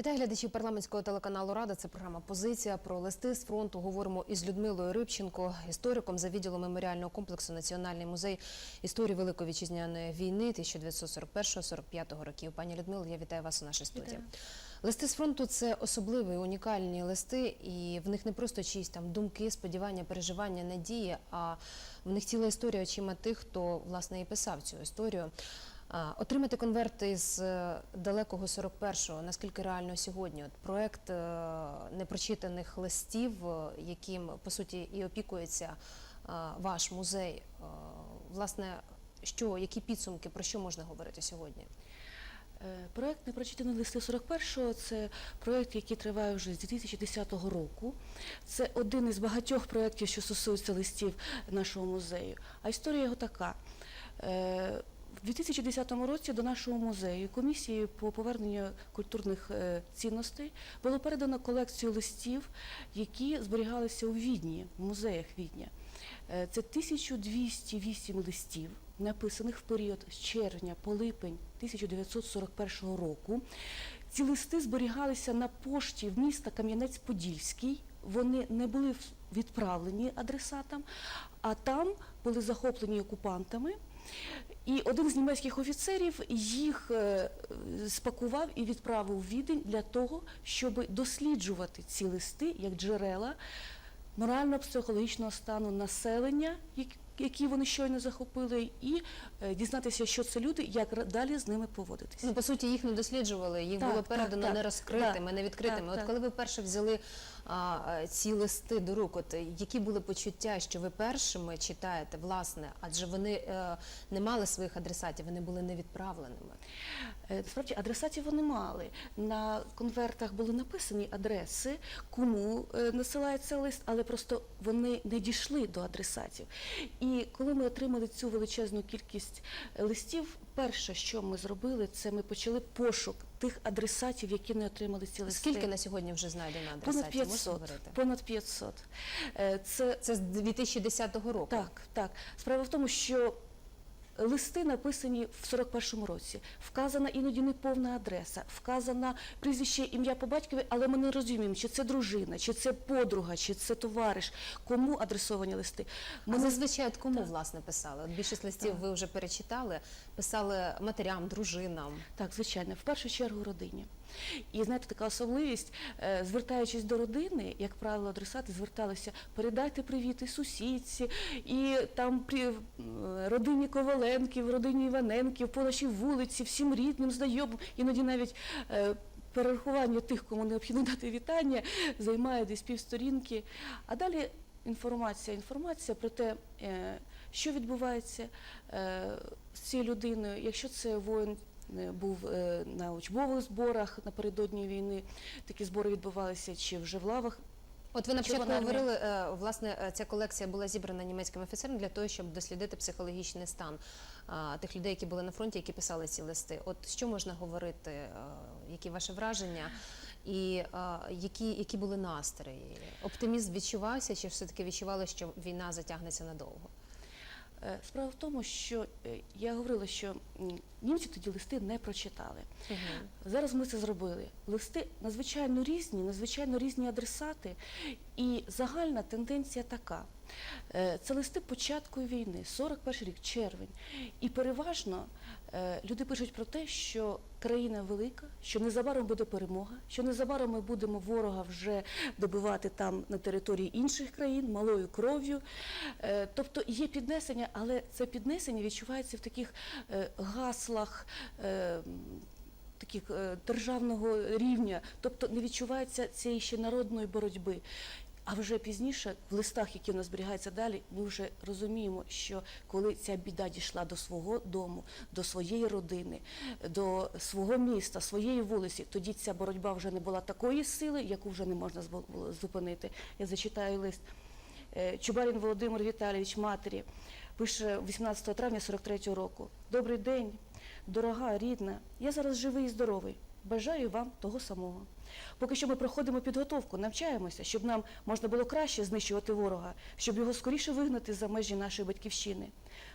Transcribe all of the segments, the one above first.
Вітаю глядачів парламентського телеканалу Рада. Це програма Позиція про листи з фронту. Говоримо із Людмилою Рибченко, істориком за відділом меморіального комплексу Національний музей історії Великої вітчизняної війни 1941-45 років. Пані Людмило, я вітаю вас у нашій студії. Вітаю. Листи з фронту це особливі унікальні листи, і в них не просто чиїсь там думки, сподівання, переживання, надії, а в них ціла історія очима тих, хто власне і писав цю історію. Отримати конверт із е, далекого 41-го, наскільки реально сьогодні? От проект е, непрочитаних листів, е, яким по суті і опікується ваш музей. Власне, що які підсумки про що можна говорити сьогодні? Проект «Непрочитані листи 41-го» – це проект, який триває вже з 2010 року. Це один із багатьох проєктів, що стосуються листів нашого музею. А історія його така. В 2010 році до нашого музею комісією по поверненню культурних е, цінностей було передано колекцію листів, які зберігалися у Відні, в музеях Відня. Е, Це 1208 листів, написаних в період з червня по липень 1941 року. Ці листи зберігалися на пошті в міста Кам'янець-Подільський. Вони не були відправлені адресатам, а там були захоплені окупантами. І один з німецьких офіцерів їх е, спакував і відправив Відень для того, щоб досліджувати ці листи як джерела морально-психологічного стану населення, які вони щойно захопили, і е, дізнатися, що це люди, як далі з ними поводитися. Ну, по суті, їх не досліджували, їх Так, було передано так. нерозкритими, Так, невідкритими. так, От так. коли ви перше взяли ці листи до рук, от які були почуття, що ви першими читаєте, власне, адже вони е, не мали своїх адресатів, вони були невідправленими. Е, Насправді адресатів вони мали. На конвертах були написані адреси, кому е, насилається лист, але просто вони не дійшли до адресатів. І коли ми отримали цю величезну кількість е, листів, перше, що ми зробили, це ми почали пошук тих адресатів, які не отримали ці листи. Скільки на сьогодні вже знайдено адресатів? Понад 500. говорити? Понад 500. Е, Це Це з 2010 року. так, так. Справа в тому, що листи написані в 41-му році. Вказана іноді не повна адреса, вказана прізвище, ім'я по батькові, але ми не розуміємо, чи це дружина, чи це подруга, чи це товариш, кому адресовані листи. Ми а зазвичай от кому власне писали? От більшість листів ви вже перечитали, писали матерям, дружинам. Так, звичайно, в першу чергу родині. І знаєте, така особливість, е, звертаючись до родини, як правило, адресати зверталися, передайте привіти сусідці, і там при родині Коваленків, родині Іваненків, по нашій вулиці, всім рідним, знайомим, іноді навіть е, перерахування тих, кому необхідно дати вітання, займає десь півсторінки. А далі інформація, інформація про те, е, що відбувається з цією людиною, якщо це воїн. Е, Був е, на учбових зборах напередодні війни. Такі збори відбувалися чи вже в лавах. От ви на початку говорили, е, власне, ця колекція була зібрана німецьким офіцером для того, щоб дослідити психологічний стан тих людей, які були на фронті, які писали ці листи. От що можна говорити, які ваші враження, і які, які були настрої? Оптимізм відчувався, чи все таки відчували, що війна затягнеться надовго? Е, Справа в тому, що е, я говорила, що німці тоді листи не прочитали. Зараз ми це зробили. Листи надзвичайно різні, надзвичайно різні адресати. І загальна тенденція така. Е, Це листи початку війни, 41 рік, червень. І переважно люди пишуть про те, що країна велика, що незабаром буде перемога, що незабаром ми будемо ворога вже добивати там на території інших країн малою кров'ю. Е, Тобто є піднесення, але це піднесення відчувається в таких е, гаслах. е, Таких е, державного рівня, тобто не відчувається цієї ще народної боротьби. А вже пізніше, в листах, які у нас зберігаються далі, ми вже розуміємо, що коли ця біда дійшла до свого дому, до своєї родини, до свого міста, своєї вулиці, тоді ця боротьба вже не була такої сили, яку вже не можна зупинити. Я зачитаю лист. Е, Чубарін Володимир Віталійович, матері, пише 18 травня 43-го року. Добрий день, дорога, рідна. Я зараз живий і здоровий. Бажаю вам того самого. Поки що ми проходимо підготовку, навчаємося, щоб нам можна було краще знищувати ворога, щоб його скоріше вигнати за межі нашої батьківщини.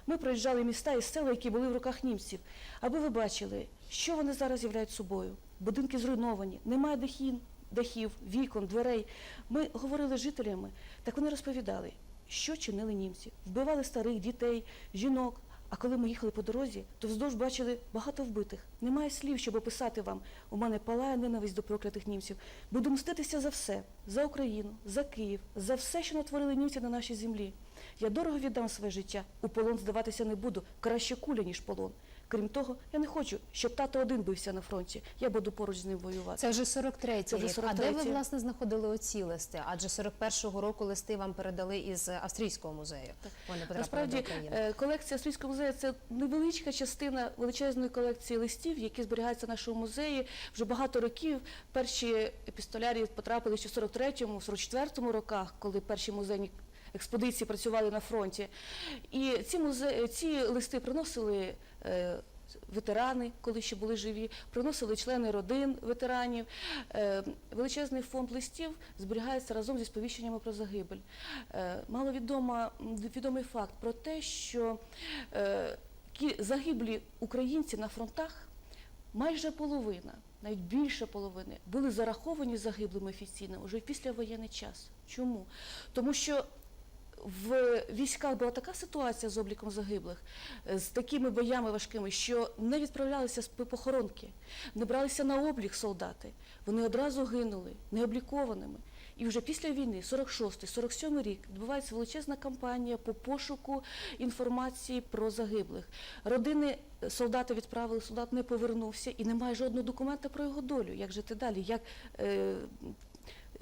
Ми проїжджали міста і села, які були в руках німців, аби ви бачили, що вони зараз являють собою. будинки зруйновані, немає дахів, дахів, вікон, дверей. Ми говорили з жителями, так вони розповідали, що чинили німці. Вбивали старих дітей, жінок. А коли ми їхали по дорозі, то вздовж бачили багато вбитих. Немає слів, щоб описати вам. У мене палає ненависть до проклятих німців. Буду мститися за все, за Україну, за Київ, за все, що натворили німці на нашій землі. Я дорого віддам своє життя. У полон здаватися не буду. Краще куля, ніж полон. Крім того, я не хочу, щоб тато один бився на фронті. Я буду поруч з ним воювати. Це вже 43-й Це вже рік. А де ви власне знаходили оці листи? Адже 41-го року листи вам передали із австрійського музею. Насправді е, колекція Австрійського музею це невеличка частина величезної колекції листів, які зберігаються в нашому музеї вже багато років. Перші епістолярії потрапили ще в 43-му, 44-му роках, коли перші музейні експедиції працювали на фронті. І ці музе... ці листи приносили. е, Ветерани, коли ще були живі, приносили члени родин ветеранів. Е, Величезний фонд листів зберігається разом зі сповіщеннями про загибель. Е, Маловідома м, відомий факт про те, що загиблі українці на фронтах майже половина, навіть більше половини, були зараховані загиблими офіційно вже в післявоєнний час. Чому? Тому що в військах була така ситуація з обліком загиблих, е, з такими боями важкими, що не відправлялися з похоронки, не бралися на облік солдати. Вони одразу гинули необлікованими. І вже після війни, 46-47 рік, відбувається величезна кампанія по пошуку інформації про загиблих. Родини е, солдата відправили, солдат не повернувся і немає жодного документа про його долю. Як жити далі? Як е,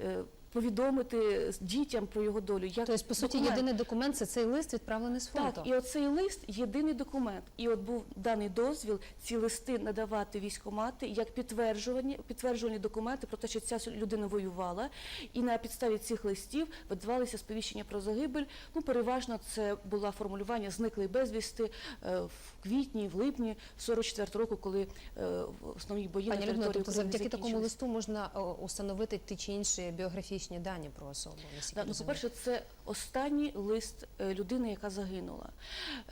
е, повідомити дітям про його долю? Як Тобто, по суті, документ? єдиний документ це цей лист відправлений з фронту. Так, і оцей лист єдиний документ. І от був даний дозвіл ці листи надавати військомати як підтверджувані, підтверджувані документи про те, що ця людина воювала. І на підставі цих листів видавалися сповіщення про загибель. Ну, переважно це було формулювання зниклий безвісти е, в квітні, в липні 44 року, коли е, основні бої Пані на Людмила, території тобто України завдяки такому листу можна е, установити ті чи інші біографічні дані про особу. Да, ну, по-перше, це останній лист е, людини, яка загинула.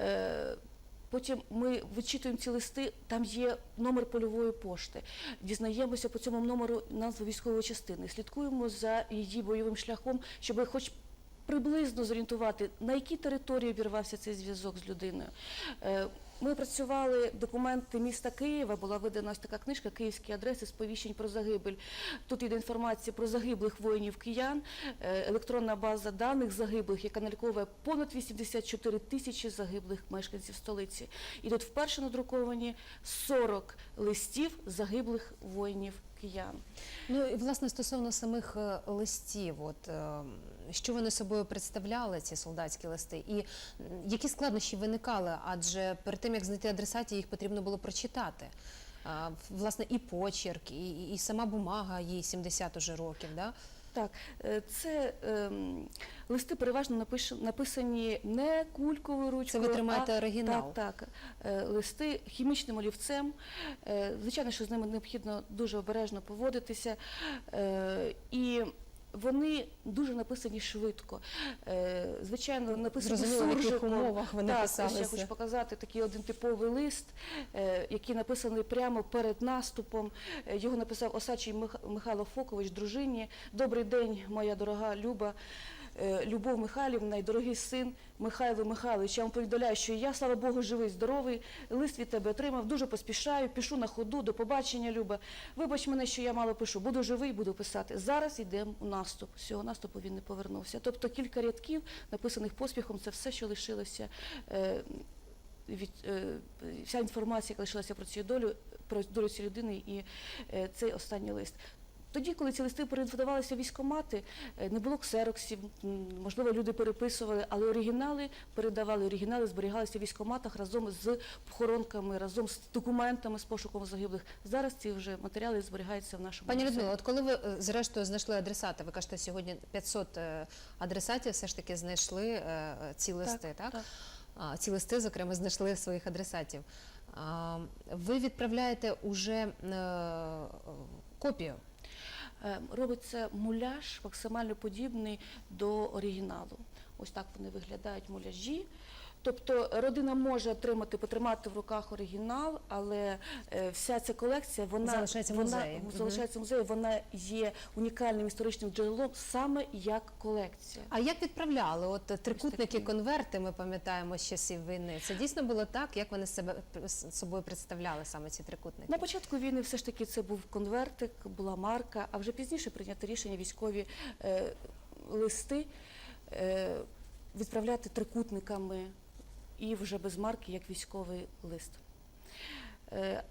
Е, Потім ми вичитуємо ці листи, там є номер польової пошти. Дізнаємося по цьому номеру назву військової частини, слідкуємо за її бойовим шляхом, щоб хоч приблизно зорієнтувати, на якій території обірвався цей зв'язок з людиною. Ми працювали документи міста Києва, була видана ось така книжка Київські адреси сповіщень про загибель. Тут йде інформація про загиблих воїнів киян, е, електронна база даних загиблих, яка наліковує понад 84 тисячі загиблих мешканців столиці. І тут вперше надруковані 40 листів загиблих воїнів киян. Ну і власне стосовно самих е, листів, от е, що вони собою представляли, ці солдатські листи, і які складнощі виникали, адже перед тим як знайти адресатів, їх потрібно було прочитати. А, власне, і почерк, і, і- сама бумага, їй 70 уже років. Да? Так, е, це ем, листи переважно напиш- написані не кульковою ручкою. ви тримаєте а, оригінал. Так, так. Е, Листи хімічним олівцем. Е, Звичайно, що з ними необхідно дуже обережно поводитися. Е, І вони дуже написані швидко. Е, Звичайно, написані Зрозуміло, в яких суржиком. умовах вони так, ось я хочу показати такий один типовий лист, е, який написаний прямо перед наступом. Е, Його написав Осачий Мих- Михайло Фокович, дружині. Добрий день, моя дорога Люба. Е, Любов Михайлівна і дорогий син Михайло Михайлович, я вам повідомляю, що я, слава Богу, живий, здоровий. Лист від тебе отримав, дуже поспішаю, пишу на ходу, до побачення, Люба. Вибач мене, що я мало пишу. Буду живий, буду писати. Зараз йдемо у наступ. З цього наступу він не повернувся. Тобто кілька рядків, написаних поспіхом, це все, що лишилося. е, Від, е, вся інформація, яка лишилася про цю долю, про долю цієї людини і е, цей останній лист. Тоді, коли ці листи передавалися військомати, е, не було ксероксів, можливо, люди переписували, але оригінали передавали, оригінали зберігалися в військоматах разом з похоронками, разом з документами з пошуком загиблих. Зараз ці вже матеріали зберігаються в нашому Пані. Людмила, от коли ви е, зрештою знайшли адресати, ви кажете, сьогодні 500 е, адресатів все ж таки знайшли ці листи, так? так. А, ці листи, зокрема, знайшли своїх адресатів. Ви відправляєте уже копію. Е, робиться муляж максимально подібний до оригіналу. Ось так вони виглядають муляжі. Тобто родина може отримати, потримати в руках оригінал, але е, вся ця колекція вона Залишається вона музеї. Залишається в музеї. Вона є унікальним історичним джерелом саме як колекція. А як відправляли? От трикутники, конверти, ми пам'ятаємо з часів війни. Це дійсно було так, як вони себе собою представляли саме ці трикутники? На початку війни все ж таки це був конвертик, була марка, а вже пізніше прийнято рішення військові е, листи е, відправляти трикутниками і вже без марки, як військовий лист. Е,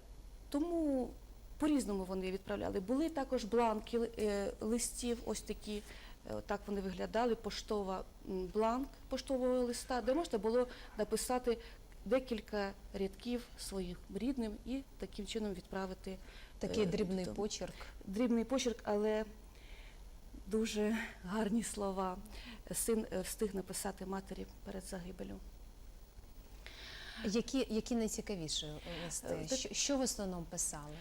тому по-різному вони відправляли. Були також бланки е, листів, ось такі. е, Так вони виглядали, поштова бланк поштового листа, де можна було написати декілька рядків своїм рідним і таким чином відправити Такий дрібний там, почерк. дрібний почерк, але дуже гарні слова. Син встиг написати матері перед загибелю. Які, які найцікавіші листи? Е, Що, що в основному писали?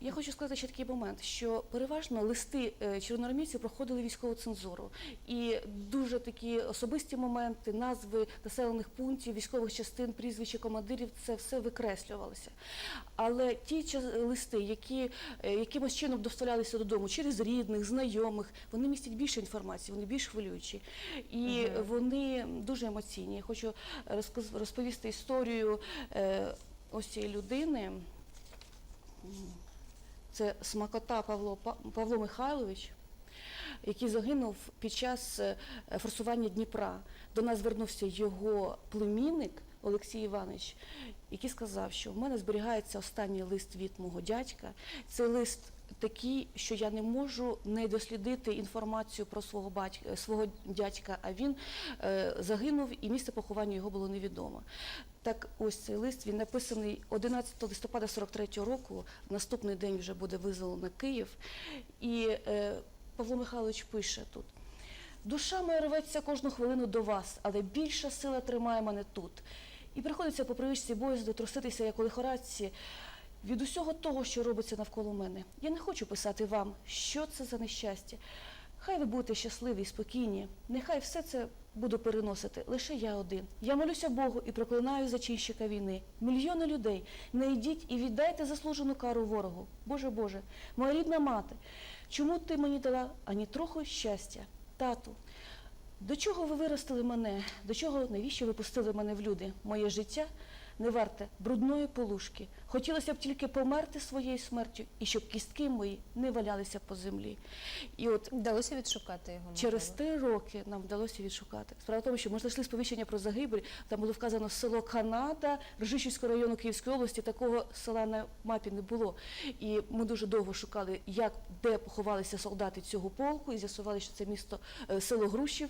Я хочу сказати ще такий момент, що переважно листи е, червоноармійців проходили військову цензуру. І дуже такі особисті моменти, назви населених пунктів, військових частин, прізвища командирів, це все викреслювалося. Але ті листи, які е, якимось чином доставлялися додому через рідних, знайомих, вони містять більше інформації, вони більш хвилюючі. І Мгм. вони дуже емоційні. Я хочу розповісти історію е, ось цієї людини. Це смакота Павло, Па- Павло Михайлович, який загинув під час е, форсування Дніпра. До нас звернувся його племінник Олексій Іванович, який сказав, що в мене зберігається останній лист від мого дядька. Цей лист такий, що я не можу не дослідити інформацію про свого батька, свого дядька, а він е, загинув і місце поховання його було невідомо. Так ось цей лист він написаний 11 листопада 43-го року. Наступний день вже буде визволено Київ. І е, Павло Михайлович пише тут. Душа моя рветься кожну хвилину до вас, але більша сила тримає мене тут. І приходиться по привичці боязду труситися, як у лихорадці, від усього того, що робиться навколо мене. Я не хочу писати вам, що це за нещастя. Хай ви будете щасливі і спокійні. Нехай все це буду переносити лише я один. Я молюся Богу і проклинаю зачинщика війни. Мільйони людей. Не йдіть і віддайте заслужену кару ворогу. Боже Боже, моя рідна мати, чому ти мені дала ані трохи щастя, тату? До чого ви виростили мене? До чого, навіщо ви пустили мене в люди? Моє життя не варте брудної полушки. Хотілося б тільки померти своєю смертю, і щоб кістки мої не валялися по землі. І от Вдалося відшукати його? Через три роки нам вдалося відшукати. Справа в тому, що ми знайшли сповіщення про загибель. Там було вказано село Канада Рожищівського району Київської області. Такого села на мапі не було. І ми дуже довго шукали, як де поховалися солдати цього полку, і з'ясували, що це місто е, село Грушів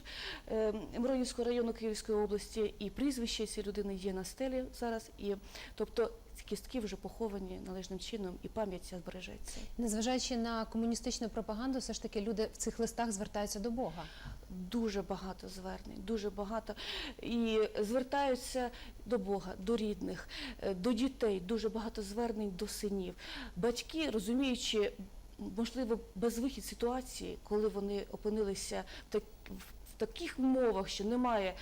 е, Миронівського району Київської області. І прізвище цієї людини є на стелі зараз. І тобто ці кістки вже поховані належним чином, і пам'ять ця збережеться. Незважаючи на комуністичну пропаганду, все ж таки люди в цих листах звертаються до Бога. Дуже багато звернень, дуже багато. І звертаються до Бога, до рідних, е, до дітей, дуже багато звернень до синів. Батьки, розуміючи, можливо, безвихід ситуації, коли вони опинилися в таких умовах, що немає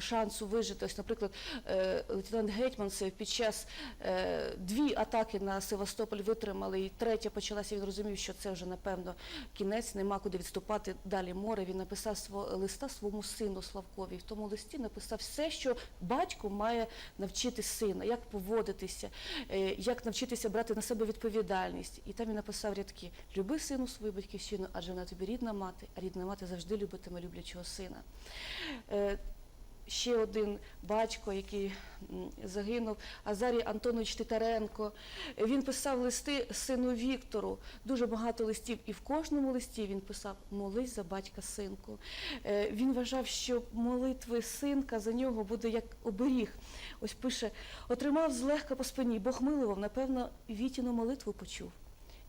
шансу вижити. Ось, наприклад, е, лейтенант Гетьманцев під час е, дві атаки на Севастополь витримали, і третя почалася. Він розумів, що це вже напевно кінець, нема куди відступати далі море. Він написав сво, листа своєму сину Славкові. В тому листі написав все, що батько має навчити сина, як поводитися, е, як навчитися брати на себе відповідальність. І там він написав рядки: Люби сину свою батьківщину, адже вона тобі рідна мати, а рідна мати завжди любитиме люблячого сина. Е, Ще один батько, який загинув, Азарій Антонович Титаренко. Він писав листи сину Віктору, дуже багато листів, і в кожному листі він писав Молись за батька синку. Е, Він вважав, що молитви синка за нього буде як оберіг. Ось пише: отримав злегка по спині, Бог милував, напевно, Вітіну молитву почув.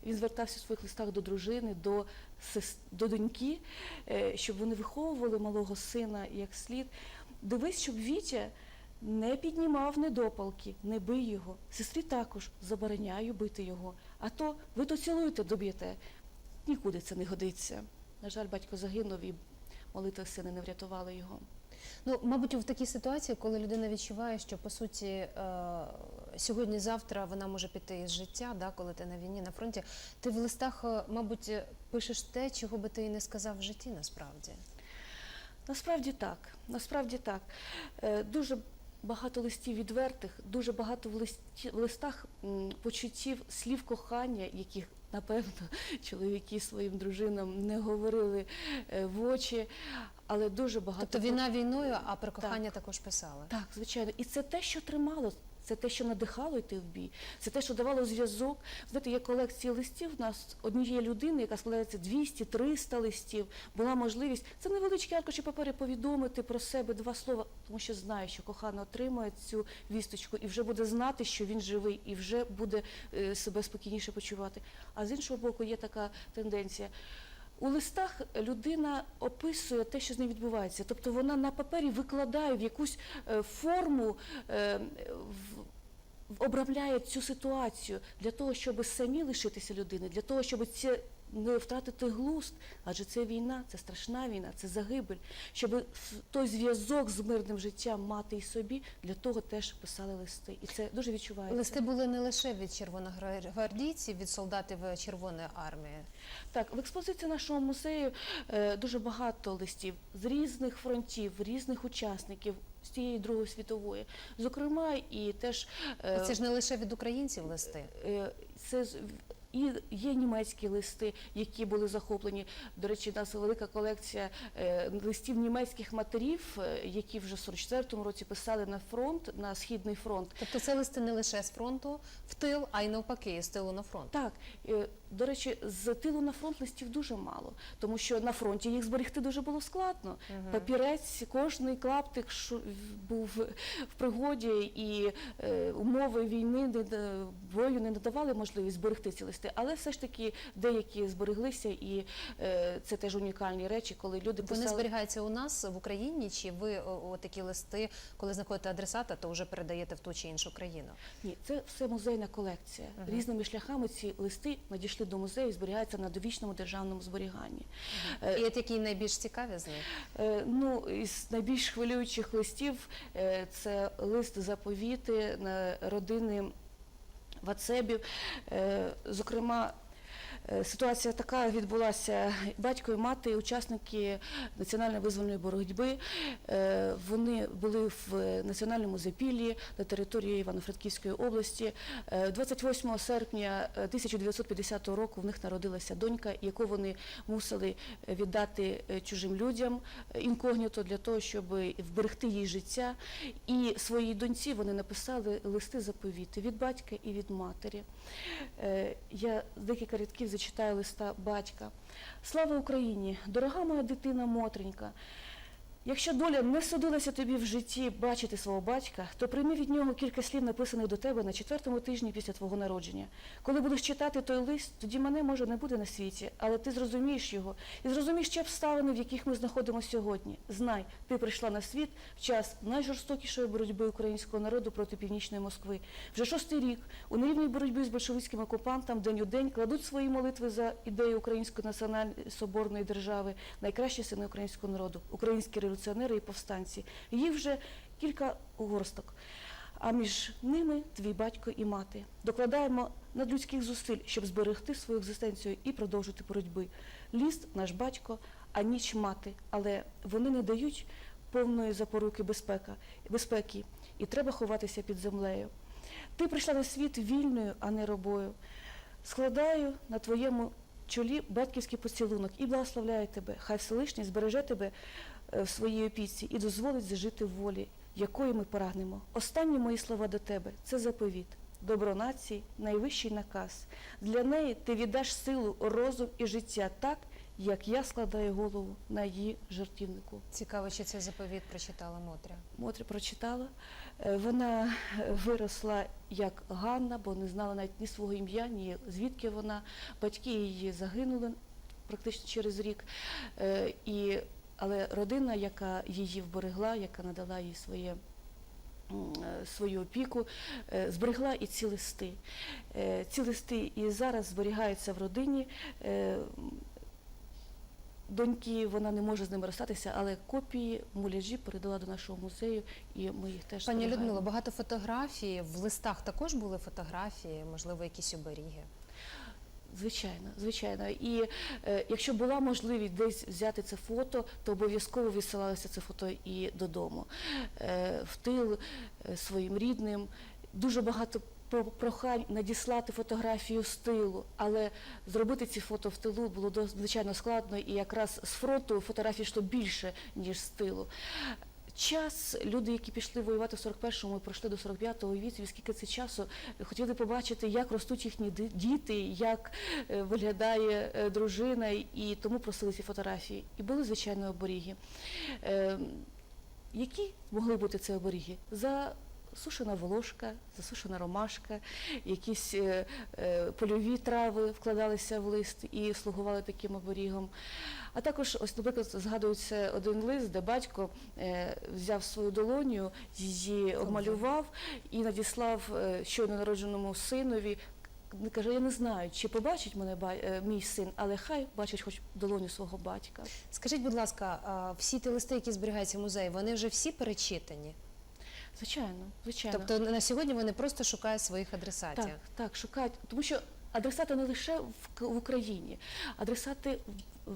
Він звертався в своїх листах до дружини, до, до доньки, е, щоб вони виховували малого сина як слід. Дивись, щоб Вітя не піднімав недопалки, не бий його. Сестрі також забороняю бити його. А то ви то цілуєте, доб'єте. Нікуди це не годиться. На жаль, батько загинув і молитви сина не врятували його. Ну, мабуть, в такій ситуації, коли людина відчуває, що по суті е, сьогодні-завтра вона може піти із життя, да, коли ти на війні на фронті, ти в листах, е, мабуть, пишеш те, чого би ти і не сказав в житті насправді. Насправді так. Насправді так. Е, Дуже багато листів відвертих, дуже багато в, листі, в листах почуттів слів кохання, яких, напевно, чоловіки своїм дружинам не говорили е, в очі, але дуже багато. Тобто війна війною, а про кохання також писали. Так, звичайно. І це те, що тримало, це те, що надихало йти в бій, це те, що давало зв'язок. Знаєте, є колекція листів у нас однієї людини, яка складається 200-300 листів. Була можливість це невеличкі аркуші папери повідомити про себе два слова, тому що знає, що кохана отримує цю вісточку і вже буде знати, що він живий, і вже буде е, себе спокійніше почувати. А з іншого боку, є така тенденція. У листах людина описує те, що з нею відбувається. Тобто вона на папері викладає в якусь е, форму, е, в- цю ситуацію для того, щоб самі лишитися людини, для того, щоб це не втратити глузд, адже це війна, це страшна війна, це загибель. Щоб той зв'язок з мирним життям мати і собі, для того теж писали листи. І це дуже відчувається. Листи були не лише від червоногвардійців, від солдатів Червоної армії. Так, в експозиції нашого музею е, дуже багато листів з різних фронтів, різних учасників з тієї Другої світової. Зокрема, і теж е, Це ж не лише від українців листи. е, це і є німецькі листи, які були захоплені. До речі, у нас велика колекція е, листів німецьких матерів, е, які вже в 44-му році писали на фронт, на східний фронт. Тобто це листи не лише з фронту в тил, а й навпаки, з тилу на фронт. Так, е, до речі, з тилу на фронт листів дуже мало, тому що на фронті їх зберегти дуже було складно. Папірець, кожний клаптик був в пригоді, і е, умови війни не бою не надавали можливість зберегти ці листи. Але все ж таки деякі збереглися, і е, це теж унікальні речі, коли люди Вони зберігаються у нас в Україні, чи ви о, такі листи, коли знаходите адресата, то вже передаєте в ту чи іншу країну? Ні, це все музейна колекція. Різними шляхами ці листи надійшли до музею і зберігаються на довічному державному зберіганні. Е, І от які найбільш цікаві з них? Е, Ну, із найбільш хвилюючих листів е, це лист заповіти родини Вацебів. Зокрема, ситуація така відбулася. Батько і мати, учасники національної визвольної боротьби. Е, Вони були в національному запіллі на території Івано-Франківської області. Е, 28 серпня е, 1950 року в них народилася донька, яку вони мусили е, віддати е, чужим людям е, інкогніто для того, щоб вберегти їй життя. І своїй доньці вони написали листи заповіти від батька і від матері. Е, Я декілька рядків зачитаю листа батька. Слава Україні! Дорога моя дитина Мотренька! Якщо доля не судилася тобі в житті бачити свого батька, то прийми від нього кілька слів, написаних до тебе на четвертому тижні після твого народження. Коли будеш читати той лист, тоді мене може не буде на світі, але ти зрозумієш його і зрозумієш ті обставини, в яких ми знаходимося сьогодні. Знай, ти прийшла на світ в час найжорстокішої боротьби українського народу проти північної Москви. Вже шостий рік у нерівній боротьбі з большевицьким окупантом день у день кладуть свої молитви за ідею української національної соборної держави, найкращі сини українського народу, українські революціонери і повстанці. Їх вже кілька горсток. А між ними твій батько і мати. Докладаємо надлюдських зусиль, щоб зберегти свою екзистенцію і продовжити боротьби. Ліст наш батько, а ніч мати, але вони не дають повної запоруки безпека, безпеки, і треба ховатися під землею. Ти прийшла на світ вільною, а не робою. Складаю на твоєму чолі батьківський поцілунок і благословляю тебе. Хай Всевишній збереже тебе в своїй опіці і дозволить зажити в волі, якої ми прагнемо. Останні мої слова до тебе це заповіт. Добро нації, найвищий наказ. Для неї ти віддаш силу, розум і життя так, як я складаю голову на її жертівнику. Цікаво, чи цей заповіт прочитала Мотря. Мотря прочитала. Е, Вона е, виросла як Ганна, бо не знала навіть ні свого ім'я, ні звідки вона. Батьки її загинули практично через рік. Е, І, але родина, яка її вберегла, яка надала їй своє. е, Свою опіку е, зберегла і ці листи. Е, Ці листи і зараз зберігаються в родині. Доньки вона не може з ними розстатися, але копії муляжі передала до нашого музею, і ми їх теж Пані зберігаємо. Людмило, багато фотографій. В листах також були фотографії, можливо, якісь оберіги. Звичайно, звичайно. І е, якщо була можливість десь взяти це фото, то обов'язково відсилалося це фото і додому, е, в тил е, своїм рідним. Дуже багато прохань надіслати фотографію з тилу, але зробити ці фото в тилу було звичайно складно, і якраз з фронту фотографій йшло більше, ніж з тилу. Час, люди, які пішли воювати в 41-му і пройшли до 45-го віці, скільки це часу, хотіли побачити, як ростуть їхні діти, як е, виглядає е, дружина, і тому просили ці фотографії. І були, звичайно, оберіги. Е, Які могли бути це оберіги? Засушена волошка, засушена ромашка, якісь е, е, польові трави вкладалися в лист і слугували таким оберігом. А також, ось, наприклад, згадується один лист, де батько е, взяв свою долоню, її обмалював і надіслав е, щойно народженому синові. Каже, я не знаю, чи побачить мене е, мій син, але хай бачить хоч долоню свого батька. Скажіть, будь ласка, всі ті листи, які зберігаються в музеї, вони вже всі перечитані? Звичайно, звичайно. Тобто на сьогодні вони просто шукають своїх адресатів. Так, так, шукають. Тому що адресати не лише в, в Україні, адресати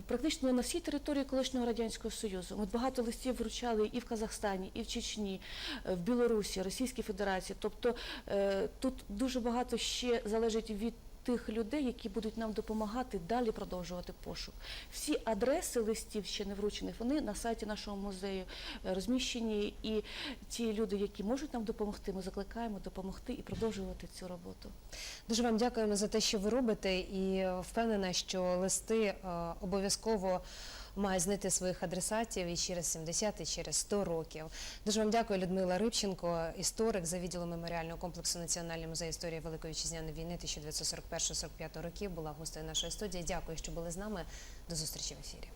практично на всій території колишнього Радянського Союзу. Ми багато листів вручали і в Казахстані, і в Чечні, е, в Білорусі, Російській Федерації. Тобто е, тут дуже багато ще залежить від тих людей, які будуть нам допомагати далі продовжувати пошук. Всі адреси листів ще не вручених, вони на сайті нашого музею е, розміщені. І ті люди, які можуть нам допомогти, ми закликаємо допомогти і продовжувати цю роботу. Дуже вам дякуємо за те, що ви робите, і впевнена, що листи е, обов'язково має знайти своїх адресатів і через 70, і через 100 років. Дуже вам дякую, Людмила Рибченко, історик за відділом меморіального комплексу Національний музею історії Великої Вітчизняної війни 1941-45 років. Була гостею нашої студії. Дякую, що були з нами. До зустрічі в ефірі.